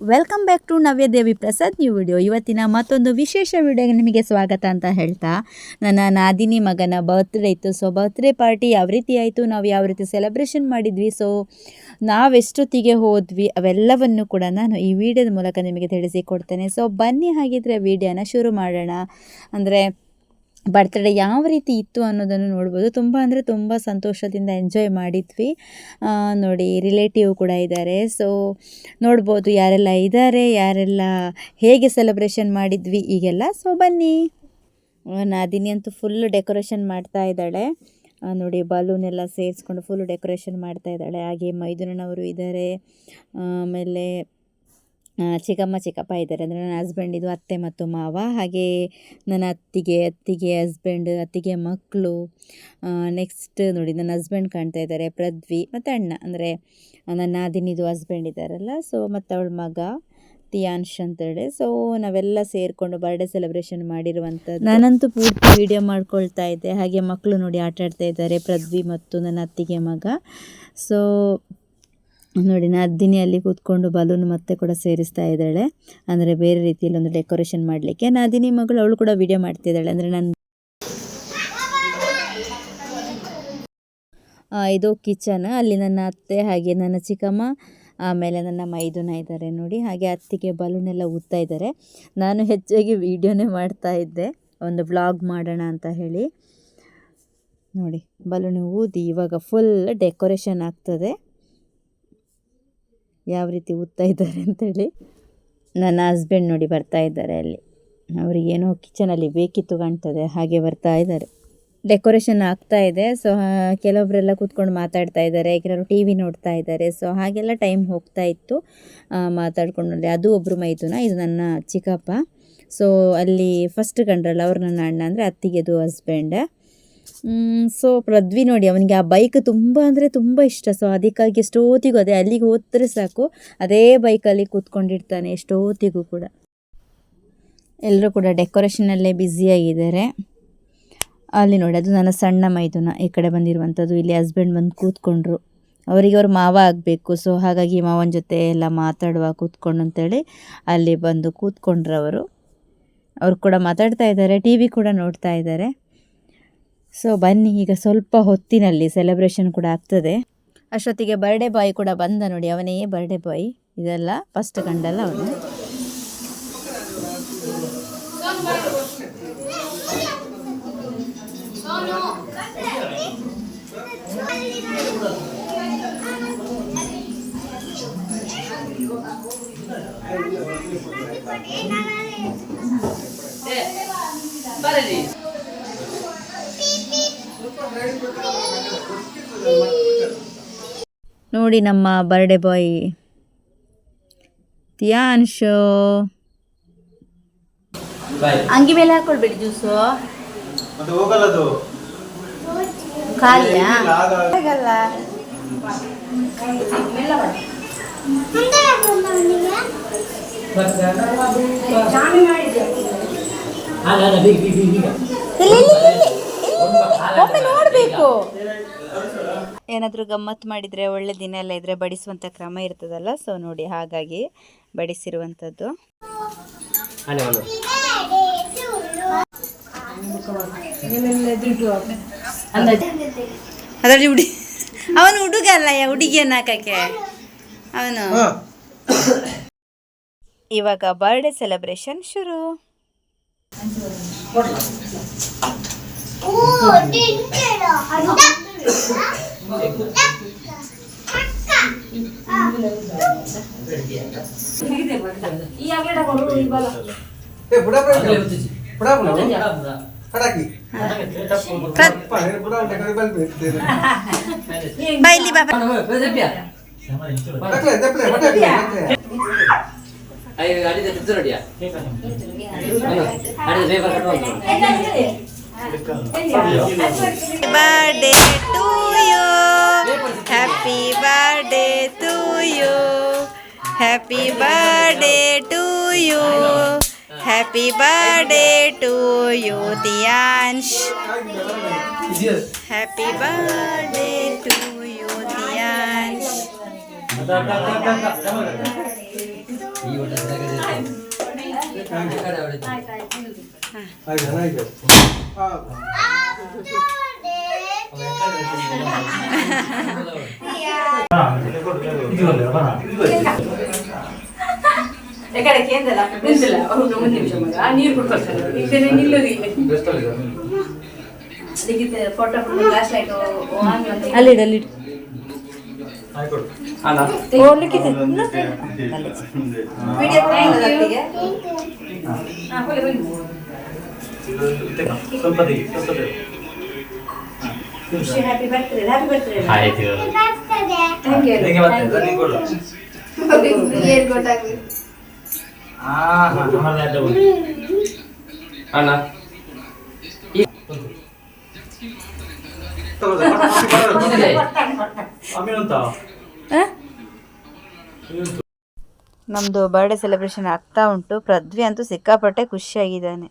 Welcome back to Navyadevi Prasad new video ಇವತ್ತಿನ ಮತ್ತೊಂದು ವಿಶೇಷ ವಿಡಿಯೋಗೆ ನಿಮಗೆ ಸ್ವಾಗತ ಅಂತ ಹೇಳ್ತಾ, ನನ್ನ ನಾದಿನಿ ಮಗನ ಬರ್ತ್ಡೇ ಇತ್ತು. ಸೊ ಬರ್ತ್ಡೇ ಪಾರ್ಟಿ ಯಾವ ರೀತಿ ಆಯಿತು? ನಾವು ಯಾವ ರೀತಿ ಸೆಲೆಬ್ರೇಷನ್ ಮಾಡಿದ್ವಿ? ಸೊ ನಾವೆಷ್ಟೊತ್ತಿಗೆ ಹೋದ್ವಿ? ಅವೆಲ್ಲವನ್ನು ಕೂಡ ನಾನು ಈ ವಿಡಿಯೋದ ಮೂಲಕ ನಿಮಗೆ ತಿಳಿಸಿಕೊಡ್ತೇನೆ ಸೊ ಬನ್ನಿ ಹಾಗಿದ್ರೆ ವಿಡಿಯೋನ ಶುರು ಮಾಡೋಣ. ಅಂದರೆ ಬರ್ತ್ಡೇ ಯಾವ ರೀತಿ ಇತ್ತು ಅನ್ನೋದನ್ನು ನೋಡ್ಬೋದು. ತುಂಬ ಅಂದರೆ ತುಂಬ ಸಂತೋಷದಿಂದ ಎಂಜಾಯ್ ಮಾಡಿದ್ವಿ. ನೋಡಿ ರಿಲೇಟಿವ್ ಕೂಡ ಇದ್ದಾರೆ. ಸೊ ನೋಡ್ಬೋದು ಯಾರೆಲ್ಲ ಇದ್ದಾರೆ, ಯಾರೆಲ್ಲ ಹೇಗೆ ಸೆಲೆಬ್ರೇಷನ್ ಮಾಡಿದ್ವಿ ಈಗೆಲ್ಲ. ಸೊ ಬನ್ನಿ. ನಾದಿನಿ ಅಂತೂ ಫುಲ್ ಡೆಕೋರೇಷನ್ ಮಾಡ್ತಾ ಇದ್ದಾಳೆ. ನೋಡಿ ಬಲೂನ್ ಎಲ್ಲ ಸೇರಿಸ್ಕೊಂಡು ಫುಲ್ ಡೆಕೋರೇಷನ್ ಮಾಡ್ತಾ ಇದ್ದಾಳೆ. ಹಾಗೆ ಮೈದುನವರು ಇದ್ದಾರೆ. ಆಮೇಲೆ ಚಿಕ್ಕಮ್ಮ ಚಿಕ್ಕಪ್ಪ ಇದ್ದಾರೆ. ಅಂದರೆ ನನ್ನ ಹಸ್ಬೆಂಡ್ ಇದು ಅತ್ತೆ ಮತ್ತು ಮಾವ. ಹಾಗೆ ನನ್ನ ಅತ್ತಿಗೆ ಅತ್ತಿಗೆ ಹಸ್ಬೆಂಡ್ ಅತ್ತಿಗೆ ಮಕ್ಕಳು ನೆಕ್ಸ್ಟ್ ನೋಡಿ, ನನ್ನ ಹಸ್ಬೆಂಡ್ ಕಾಣ್ತಾ ಇದ್ದಾರೆ. ಪೃಥ್ವಿ ಮತ್ತು ಅಣ್ಣ. ಅಂದರೆ ನನ್ನ ನಾದಿನಿದು ಹಸ್ಬೆಂಡ್ ಇದ್ದಾರಲ್ಲ. ಸೊ ಮತ್ತು ಅವಳ ಮಗ ತಿಯಾನ್ಶ್ ಅಂತೇಳಿ. ಸೊ ನಾವೆಲ್ಲ ಸೇರಿಕೊಂಡು ಬರ್ಡೇ ಸೆಲೆಬ್ರೇಷನ್ ಮಾಡಿರುವಂಥದ್ದು ನಾನಂತೂ ಪೂರ್ತಿ ವೀಡಿಯೋ ಮಾಡ್ಕೊಳ್ತಾ ಇದ್ದೆ. ಹಾಗೆ ಮಕ್ಕಳು ನೋಡಿ ಆಟ ಆಡ್ತಾ ಇದ್ದಾರೆ, ಪೃಥ್ವಿ ಮತ್ತು ನನ್ನ ಅತ್ತಿಗೆ ಮಗ. ಸೊ ನೋಡಿ ನಾದಿನಿ ಅಲ್ಲಿ ಕೂತ್ಕೊಂಡು ಬಲೂನ್ ಮತ್ತೆ ಕೂಡ ಸೇರಿಸ್ತಾ ಇದ್ದಾಳೆ. ಅಂದರೆ ಬೇರೆ ರೀತಿಯಲ್ಲಿ ಒಂದು ಡೆಕೋರೇಷನ್ ಮಾಡಲಿಕ್ಕೆ. ನಾದಿನಿ ಮಗಳು ಅವಳು ಕೂಡ ವಿಡಿಯೋ ಮಾಡ್ತಿದ್ದಾಳೆ. ಅಂದರೆ ನನ್ನ ಆ, ಇದು ಕಿಚನ್. ಅಲ್ಲಿ ನನ್ನ ಅತ್ತೆ ಹಾಗೆ ನನ್ನ ಚಿಕ್ಕಮ್ಮ ಆಮೇಲೆ ನನ್ನ ಮೈದುನ ಇದ್ದಾರೆ ನೋಡಿ. ಹಾಗೆ ಅತ್ತಿಗೆ ಬಲೂನ್ ಎಲ್ಲ ಊದ್ತಾ ಇದ್ದಾರೆ. ನಾನು ಹೆಚ್ಚಾಗಿ ವಿಡಿಯೋನೇ ಮಾಡ್ತಾ ಇದ್ದೆ. ಒಂದು ವ್ಲಾಗ್ ಮಾಡೋಣ ಅಂತ ಹೇಳಿ. ನೋಡಿ ಬಲೂನ್ ಊದಿ ಇವಾಗ ಫುಲ್ ಡೆಕೋರೇಷನ್ ಆಗ್ತದೆ. ಯಾವ ರೀತಿ ಊದ್ತಾ ಇದ್ದಾರೆ ಅಂತೇಳಿ ನನ್ನ ಹಸ್ಬೆಂಡ್ ನೋಡಿ ಬರ್ತಾ ಇದ್ದಾರೆ ಅಲ್ಲಿ. ಅವರಿಗೇನೋ ಕಿಚನಲ್ಲಿ ಬೇಕಿತ್ತು ಕಾಣ್ತದೆ, ಹಾಗೆ ಬರ್ತಾ ಇದ್ದಾರೆ. ಡೆಕೋರೇಷನ್ ಆಗ್ತಾ ಇದೆ ಸೊ ಕೆಲವೊಬ್ಬರೆಲ್ಲ ಕೂತ್ಕೊಂಡು ಮಾತಾಡ್ತಾ ಇದ್ದಾರೆ, ಕೆಲವರು ಟಿ ವಿ ನೋಡ್ತಾ ಇದ್ದಾರೆ ಸೊ ಹಾಗೆಲ್ಲ ಟೈಮ್ ಹೋಗ್ತಾ ಇತ್ತು. ಮಾತಾಡ್ಕೊಂಡು ಅದು ಒಬ್ಬರು ಮೈದುನ, ಇದು ನನ್ನ ಚಿಕ್ಕಪ್ಪ. ಸೊ ಅಲ್ಲಿ ಫಸ್ಟ್ ಕಂಡ್ರಲ್ಲ ಅವ್ರು ನನ್ನ ಅಣ್ಣ ಅಂದರೆ ಅತ್ತಿಗೆದು ಹಸ್ಬೆಂಡ್ ಸೊ ಪೃಥ್ವಿ ನೋಡಿ, ಅವನಿಗೆ ಆ ಬೈಕ್ ತುಂಬ ಅಂದರೆ ತುಂಬ ಇಷ್ಟ. ಸೊ ಅದಕ್ಕಾಗಿ ಎಷ್ಟೋತ್ತಿಗೂ ಅದೇ, ಅಲ್ಲಿಗೆ ಹೋದರೆ ಸಾಕು. ಅದೇ ಬೈಕಲ್ಲಿ ಕೂತ್ಕೊಂಡಿರ್ತಾನೆ, ಎಷ್ಟೋತ್ತಿಗೂ ಕೂಡ. ಎಲ್ಲರೂ ಕೂಡ ಡೆಕೋರೇಷನಲ್ಲೇ ಬ್ಯುಸಿಯಾಗಿದ್ದಾರೆ ಅಲ್ಲಿ ನೋಡಿ, ಅದು ನನ್ನ ಸಣ್ಣ ಮೈದುನ, ಈ ಕಡೆ ಬಂದಿರುವಂಥದ್ದು. ಇಲ್ಲಿ ಹಸ್ಬೆಂಡ್ ಬಂದು ಕೂತ್ಕೊಂಡ್ರು. ಅವರಿಗೆ ಅವ್ರ ಮಾವ ಆಗಬೇಕು. ಸೊ ಹಾಗಾಗಿ ಮಾವನ ಜೊತೆ ಎಲ್ಲ ಮಾತಾಡುವ, ಕೂತ್ಕೊಂಡು ಅಂತೇಳಿ ಅಲ್ಲಿ ಬಂದು ಕೂತ್ಕೊಂಡ್ರು ಅವರು. ಅವ್ರು ಕೂಡ ಮಾತಾಡ್ತಾ ಇದ್ದಾರೆ ಟಿ ವಿ ಕೂಡ ನೋಡ್ತಾ ಇದ್ದಾರೆ. ಸೊ ಬನ್ನಿ, ಈಗ ಸ್ವಲ್ಪ ಹೊತ್ತಿನಲ್ಲಿ ಸೆಲೆಬ್ರೇಷನ್ ಕೂಡ ಆಗ್ತದೆ. ಅಷ್ಟೊತ್ತಿಗೆ ಬರ್ಡೇ ಬಾಯ್ ಕೂಡ ಬಂದ ನೋಡಿ, ಅವನೇ ಬರ್ಡೇ ಬಾಯ್ ಇದೆಲ್ಲ ಫಸ್ಟ್ ಕಂಡಲ್ಲ ಅವನು. ನೋಡಿ ನಮ್ಮ ಬರ್ಡೇ ಬಾಯ್ ತಿಯಾನ್ಶು. ಅಂಗಿ ಮೇಲೆ ಹಾಕೊಳ್ಬೇಡಿ ಜ್ಯೂಸು. ಖಾಲಿಯಾ. ಒಮ್ಮೆ ನೋಡಬೇಕು ಏನಾದರೂ ಗಮ್ಮತ್ತು ಮಾಡಿದರೆ ಒಳ್ಳೆ ದಿನ ಎಲ್ಲ ಇದ್ರೆ ಬಡಿಸುವಂಥ ಕ್ರಮ ಇರ್ತದಲ್ಲ ಸೊ ನೋಡಿ ಹಾಗಾಗಿ ಬಡಿಸಿರುವಂಥದ್ದು ಅದರಲ್ಲಿ ಹುಡಿ ಅವನು ಹುಡುಗ ಅಲ್ಲ ಹುಡುಗಿಯನ್ನು ಹಾಕಕ್ಕೆ. ಅವನು. ಇವಾಗ ಬರ್ಡೇ ಸೆಲೆಬ್ರೇಷನ್ ಶುರು. ಏ, ಬುಡ ಬುಡ ಬುಡ. ಬುಡ ಬುಡ. ಕಡಾಕಿ. ಅಪ್ಪ, ಏ, ಬುಡ ಬುಡ, ಕಡೆ ಬಂದು ಬಿಡ್ತೇನೆ. ಬೈಲಿ ಬಾಬಾ ತಕ್ಲೆ, ತಕ್ಲೆ, ಹೊಟ್ಟೆ ಹಾಕ್ಲೆ, ತಕ್ಲೆ. Birthday to you happy birthday to you happy birthday to you happy birthday to you Diyansh happy birthday to you Diyansh ಆಯ್ತು ಆಯ್ತು ಹಾ ಎಕಡೆ ಕೇಂದ್ರಲ್ಲ ನಿಲ್ಸಿಲ್ಲ ಅವ್ರು ಒಂದು ನಿಮಿಷ ಮಗ ನೀರು ಕುಡ್ಕೊಳ್ತಾರೆ ಈ ಕಡೆ ನಿಲ್ಲೋದಿಲ್ಲ ಅದಕ್ಕೆ ಫೋಟೋ ಫ್ಲಾಶ್ ಲೈಟ್ ಆನ್ ಮಾಡಿ ಅಲ್ಲಿ ಅಲ್ಲಿ ವಿಡಿಯೋ ಅದಕ್ಕೆ ಹಾ ಹೋಗಿ ಹೋಗಿ ಸ್ವಲ್ಪ ತೆಗಿ ಸ್ವಲ್ಪ ತೆಗಿ ಹ್ಯಾಪಿ ಬರ್ತ್ಡೇ ಹ್ಯಾಪಿ ಬರ್ತ್ಡೇ ಆಯ್ತು ಥ್ಯಾಂಕ್ ಯು ಹೇಗೆ ಬರ್ತದೆ ನೀನು ಕೊಡು ಏನ್ ಗೊತ್ತಾಗ್ಬೇಕು ಹಾ ಹಾ ನಮ್ಮಲ್ಲಿ ಅಡ್ಡ ಬಂತು ಅಣ್ಣ. ನಮ್ಮದು ಬರ್ಡೇ ಸೆಲೆಬ್ರೇಷನ್ ಆಗ್ತಾ ಉಂಟು. ಪೃಥ್ವಿ ಅಂತೂ ಸಿಕ್ಕಾಪಟ್ಟೆ ಖುಷಿಯಾಗಿದ್ದಾನೆ.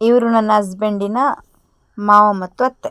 ಇವರು ನನ್ನ ಹಸ್ಬೆಂಡಿನ ಮಾವ ಮತ್ತು ಅತ್ತೆ.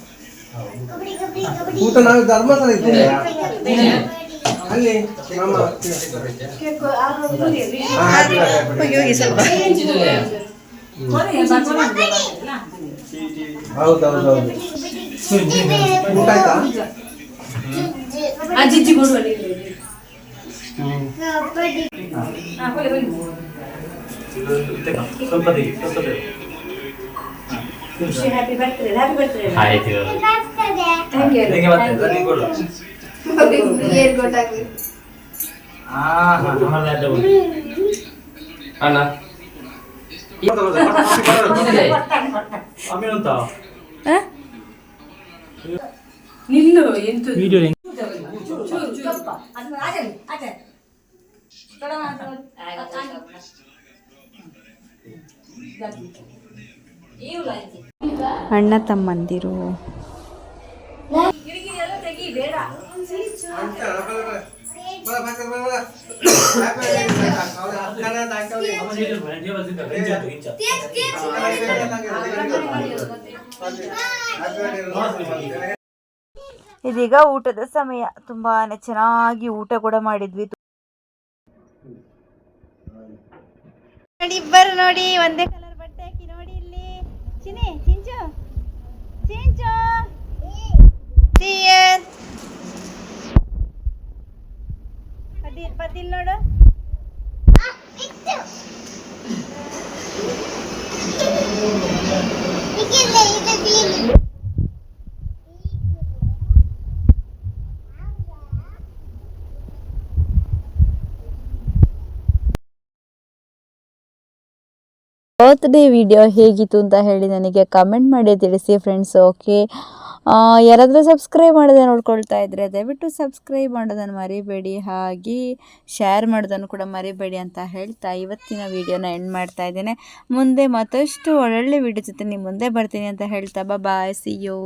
ಊಟ ನಾವು ಧರ್ಮಸ್ಥಳ ಇದ್ದೇವೆ ಅಲ್ಲಿ ಮಾಮ ಹಾ, happy birthday, happy birthday. ಹೌದು ಹೌದು ಹೌದು ಊಟ ಆಯ್ತಾ ಅಜ್ಜಿ ಕೊಡುವ ಹಾ ಹೋಗಿ ಹೋಗಿ ಸ್ವಲ್ಪ ತೆಗಿ ಸ್ವಲ್ಪ ತೆಗಿ ಖುಷಿ ಹ್ಯಾಪಿ ಬರ್ತ್ಡೇ ಹ್ಯಾಪಿ ಬರ್ತ್ಡೇ ಆಯ್ತು ಥ್ಯಾಂಕ್ ಯು ಹೇಗೆ ಬರ್ತದೆ ನೀನು ಕೊಡು ಏನ್ ಗೊತ್ತಾಗ್ಬೇಕು ಹಾ ಹಾ ನಮ್ಮಲ್ಲಿ ಅಡ್ಡ ಬಂತು ಅಣ್ಣ ಆಮೇಲೆ ಅಂತ ನಿಲ್ಲು ಎಂತ ವಿಡಿಯೋ ಅಣ್ಣ ತಮ್ಮಂದಿರು. ಇದೀಗ ಊಟದ ಸಮಯ. ತುಂಬಾನೇ ಚೆನ್ನಾಗಿ ಊಟ ಕೂಡ ಮಾಡಿದ್ವಿ. ನೋಡಿ, ಇಬ್ಬರು ನೋಡಿ, ಒಂದೇ ಕಲರ್ ಬಟ್ಟೆ ಹಾಕಿ ನೋಡಿ ಇಲ್ಲಿ. ಚಿನಿ ಚಿಯರ್ ಬದಿಲ್ ನೋಡು. ಬರ್ತ್ಡೇ ವಿಡಿಯೋ ಹೇಗಿತ್ತು ಅಂತ ಹೇಳಿ ನನಗೆ ಕಮೆಂಟ್ ಮಾಡಿ ತಿಳಿಸಿ ಫ್ರೆಂಡ್ಸ್ ಓಕೆ ಯಾರಾದರೂ ಸಬ್ಸ್ಕ್ರೈಬ್ ಮಾಡೋದನ್ನು ನೋಡ್ಕೊಳ್ತಾ ಇದ್ದರೆ ದಯವಿಟ್ಟು ಸಬ್ಸ್ಕ್ರೈಬ್ ಮಾಡೋದನ್ನು ಮರಿಬೇಡಿ. ಹಾಗೆ ಶೇರ್ ಮಾಡೋದನ್ನು ಕೂಡ ಮರಿಬೇಡಿ ಅಂತ ಹೇಳ್ತಾ ಇವತ್ತಿನ ವಿಡಿಯೋನ ಎಂಡ್ ಮಾಡ್ತಾ ಇದ್ದೇನೆ. ಮುಂದೆ ಮತ್ತಷ್ಟು ಒಳ್ಳೊಳ್ಳೆ ವೀಡಿಯೋ ಜೊತೆ ನಿಮ್ಮ ಮುಂದೆ ಬರ್ತೀನಿ ಅಂತ ಹೇಳ್ತಾ. Bye see you